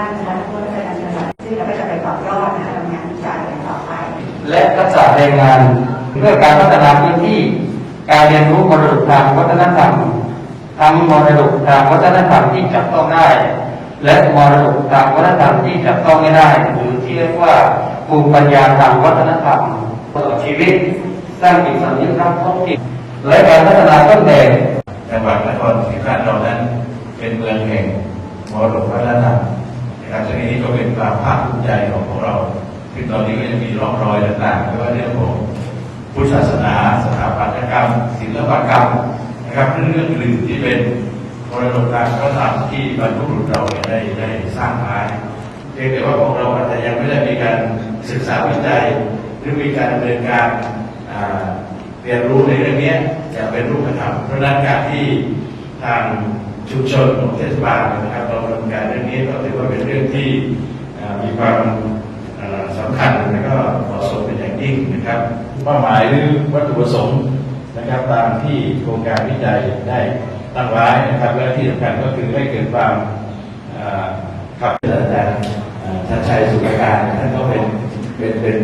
านนะคะผู้ว่าราชการจังหวัดซึ่งเราก็จะไปต่อยอดนะคะทำงานวิจัยกันต่อไป และทักษะแรงงานเพื่อการพัฒนาพื้นที่ การเรียนรู้มรดกทางวัฒนธรรมทั้งมรดกทางวัฒนธรรมที่จับต้องได้ และมรดกทางวัฒนธรรมที่จับต้องไม่ได้หรือที่เรียกว่าภูมิปัญญาทางวัฒนธรรมตลอดชีวิต สร้างจิตสำนึกรักท้องถิ่นและการพัฒนาต้นแบบจังหวัดนครศรีธรรมราชเรานั้น เป็นเมืองแห่งมรดกวัฒนธรรม ความภาคภูมิใจของพวกเราซึ่ตอนนี้ก็ยังมีร่องรอยต่างๆไม่ว่าเรื่องของพุทธศาสนาสถาปัตยกรรม ศิลปกรรมนะครับเรื่องเรื่องอื่นที่เป็นมรดกทางวัฒนธรรมที่บรรพบุรุษเราได้ได้สร้างไว้เพียงแต่ว่าพวกเราอาจจะยังไม่ได้มีการศึกษาวิจัยหรือมีการดำเนินการเรียนรู้ในเรื่องนี้จะเป็นรูปธรรมเพราะนั้นการที่ทางชุมชนของเทศบาลนะครับเราดำเนินการเรื่องนี้ก็ถือว่าเป็นเรื่องที่ มีความอ่าสำคัญและก็เหมาะสมเป็นอย่างยิ่งนะครับเป้าหมายหรือวัตถุประสงค์นะครับตามที่โครงการวิจัยได้ตั้งไว้นะครับ และที่สำคัญก็คือให้เกิดความขับอาจารย์อ่ชัดชัยสุขการท่านก็เป็นเป็นเป็น